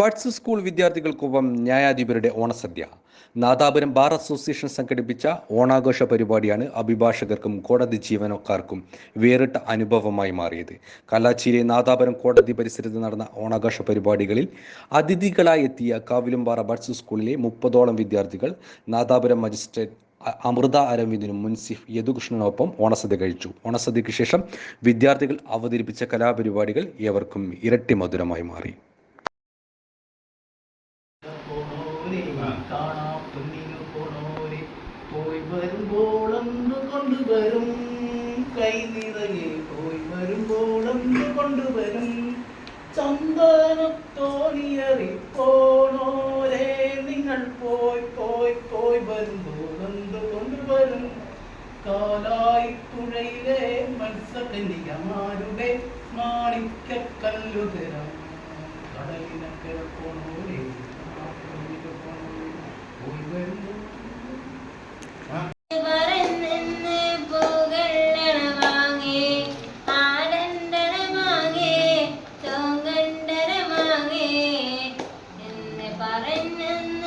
Buds school വിദ്യാർത്ഥികൾക്കൊപ്പം ന്യായാധിപരുടെ ഓണസദ്യ. നാദാപുരം ബാർ അസോസിയേഷൻ സംഘടിപ്പിച്ച ഓണാഘോഷ പരിപാടിയാണ് അഭിഭാഷകർക്കും കോടതി ജീവനക്കാർക്കും വേറിട്ട അനുഭവമായി മാറിയത്. കലാച്ചിയിലെ നാദാപുരം കോടതി പരിസരത്ത് നടന്ന ഓണാഘോഷ പരിപാടികളിൽ അതിഥികളായി എത്തിയ കാവിലുംപാറ ബഡ്സ് സ്കൂളിലെ മുപ്പതോളം വിദ്യാർത്ഥികൾ നാദാപുരം മജിസ്ട്രേറ്റ് അമൃത അരവിന്ദിനും മുൻസിഫ് യദുകൃഷ്ണനൊപ്പം ഓണസദ്യ കഴിച്ചു. ഓണസദ്യയ്ക്ക് ശേഷം വിദ്യാർത്ഥികൾ അവതരിപ്പിച്ച കലാപരിപാടികൾ ഏവർക്കും ഇരട്ടി മധുരമായി മാറി. പോണോരെ കാണാ പെണ്ണിനു പോണോരെ പോയി വരുമ്പോൾ എന്ത് കൊണ്ടുവരും. കൈ നിറയെ പോയി വരുമ്പോൾ എന്ത് കൊണ്ടുവരും. ചന്ദനത്തോണിയറി പോണോരെ നിങ്ങൾ പോയി പോയി പോയി വരുമ്പോൾ എന്ത് കൊണ്ടുവരും. കാലായി പുഴയിലെ മത്സ്യകന്യകമാരുടെ മാണിക്കല്ലുതരം in